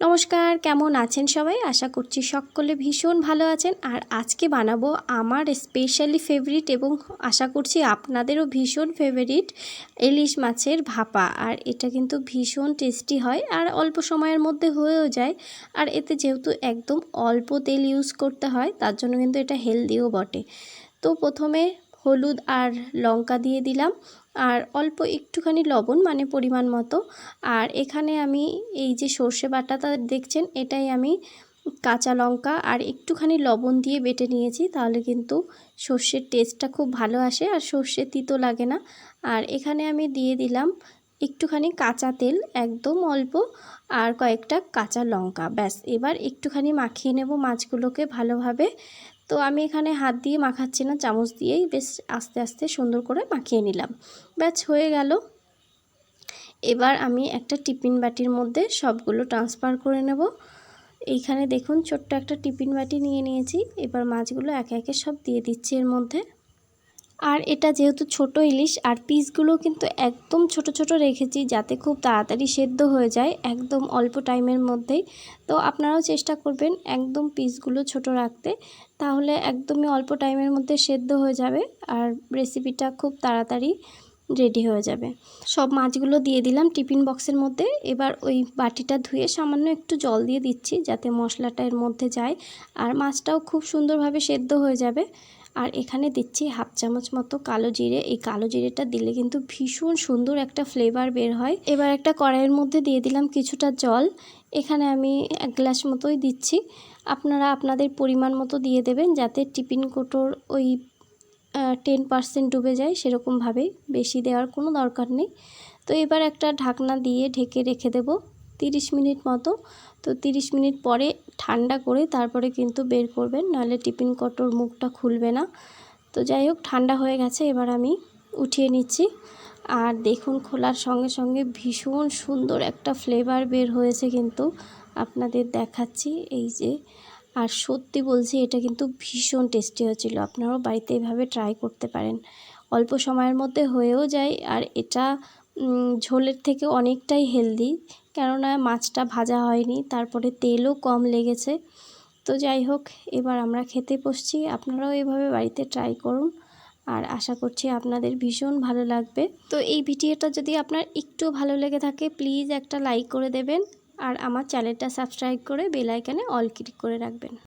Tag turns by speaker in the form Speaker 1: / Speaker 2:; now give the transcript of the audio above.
Speaker 1: নমস্কার, কেমন আছেন সবাই? আশা করছি সকলে ভীষণ ভালো আছেন। আর আজকে বানাবো আমার স্পেশালি ফেভারিট এবং আশা করছি আপনাদেরও ভীষণ ফেভারিট ইলিশ মাছের ভাপা। আর এটা কিন্তু ভীষণ টেস্টি হয় আর অল্প সময়ের মধ্যে হয়েও যায়। আর এতে যেহেতু একদম অল্প তেল ইউজ করতে হয়, তার জন্য কিন্তু এটা হেলদিও বটে। তো প্রথমে হলুদ আর লঙ্কা দিয়ে দিলাম। আর অল্প একটুখানি লবণ মানে পরিমাণ মতো। আর এখানে আমি এই যে সর্ষে বাটাটা দেখছেন, এটাই আমি কাঁচা লঙ্কা আর একটুখানি লবণ দিয়ে বেটে নিয়েছি, তাহলে কিন্তু সর্ষের টেস্টটা খুব ভালো আসে আর সর্ষে তিতো লাগে না। আর এখানে আমি দিয়ে দিলাম একটুখানি কাঁচা তেল, একদম অল্প, আর কয়েকটা কাঁচা লঙ্কা, ব্যাস। এবার একটুখানি মাখিয়ে নেব মাছগুলোকে ভালোভাবে। তো আমি এখানে হাত দিয়ে মাখাচ্ছি না, চামচ দিয়েই বেশ আস্তে আস্তে সুন্দর করে মাখিয়ে নিলাম। ব্যাচ হয়ে গেল। এবার আমি একটা টিফিন বাটির মধ্যে সবগুলো ট্রান্সফার করে নেব। এইখানে দেখুন, ছোট্ট একটা টিফিন বাটি নিয়ে নিয়েছি। এবার মাছগুলো একে একে সব দিয়ে দিচ্ছি এর মধ্যে। আর এটা যেহেতু ছোট ইলিশ, আর পিসগুলো কিন্তু একদম ছোট ছোট রেখেছি যাতে খুব তাড়াতাড়ি সেদ্ধ হয়ে যায় একদম অল্প টাইমের মধ্যেই। তো আপনারাও চেষ্টা করবেন একদম পিসগুলো ছোট রাখতে। তাহলে একদমই অল্প টাইমের মধ্যে সেদ্ধ হয়ে যাবে আর রেসিপিটা খুব তাড়াতাড়ি রেডি হয়ে যাবে। সব মাছগুলো দিয়ে দিলাম টিফিন বক্সের মধ্যে। এবার ওই বাটিটা ধুয়ে সামান্য একটু জল দিয়ে দিচ্ছি যাতে মশলাটা এর মধ্যে যায়। আর মাছটাও খুব সুন্দরভাবে সেদ্ধ হয়ে যাবে। আর এখানে দিচ্ছি হাফ চামচ মতো কালো জিরে। এই কালো জিরেটা দিলে কিন্তু ভীষণ সুন্দর একটা ফ্লেভার বের হয়। এবার একটা কড়াইয়ের মধ্যে দিয়ে দিলাম কিছুটা জল। এখানে আমি এক গ্লাস মতোই দিচ্ছি। আপনারা আপনাদের পরিমাণ মতো দিয়ে দেবেন যাতে টিফিন কোটোর ওই টেন পার্সেন্ট ডুবে যায় সেরকমভাবেই বেশি দেওয়ার কোনো দরকার নেই। তো এবার একটা ঢাকনা দিয়ে ঢেকে রেখে দেব, তিরিশ মিনিট মতো। তো তিরিশ মিনিট পরে ঠান্ডা করে তারপরে কিন্তু বের করবেন, নাহলে টিফিন কটোর মুখটা খুলবে না। তো যাই হোক, ঠান্ডা হয়ে গেছে, এবার আমি উঠিয়ে নিচ্ছি। আর দেখুন, খোলার সঙ্গে সঙ্গে ভীষণ সুন্দর একটা ফ্লেভার বের হয়েছে কিন্তু আপনাদের দেখাচ্ছি। এই যে আর সত্যি বলছি, এটা কিন্তু ভীষণ টেস্টি হয়েছিল। আপনারাও বাড়িতে এভাবে ট্রাই করতে পারেন। অল্প সময়ের মধ্যে হয়েও যায়, আর এটা ঝোলের থেকে অনেকটাই হেলদি কেননা মাছটা ভাজা হয়নি, তারপরে তেলও কম লেগেছে। তো যাই হোক, এবার আমরা খেতে বসছি। আপনারাও এভাবে বাড়িতে ট্রাই করুন। আর আশা করছি আপনাদের ভীষণ ভালো লাগবে। তো এই ভিডিওটা যদি আপনার একটু ভালো লেগে থাকে প্লিজ একটা লাইক করে দেবেন। আর আমার চ্যানেলটা সাবস্ক্রাইব করে বেল আইকনে অল ক্লিক করে রাখবেন।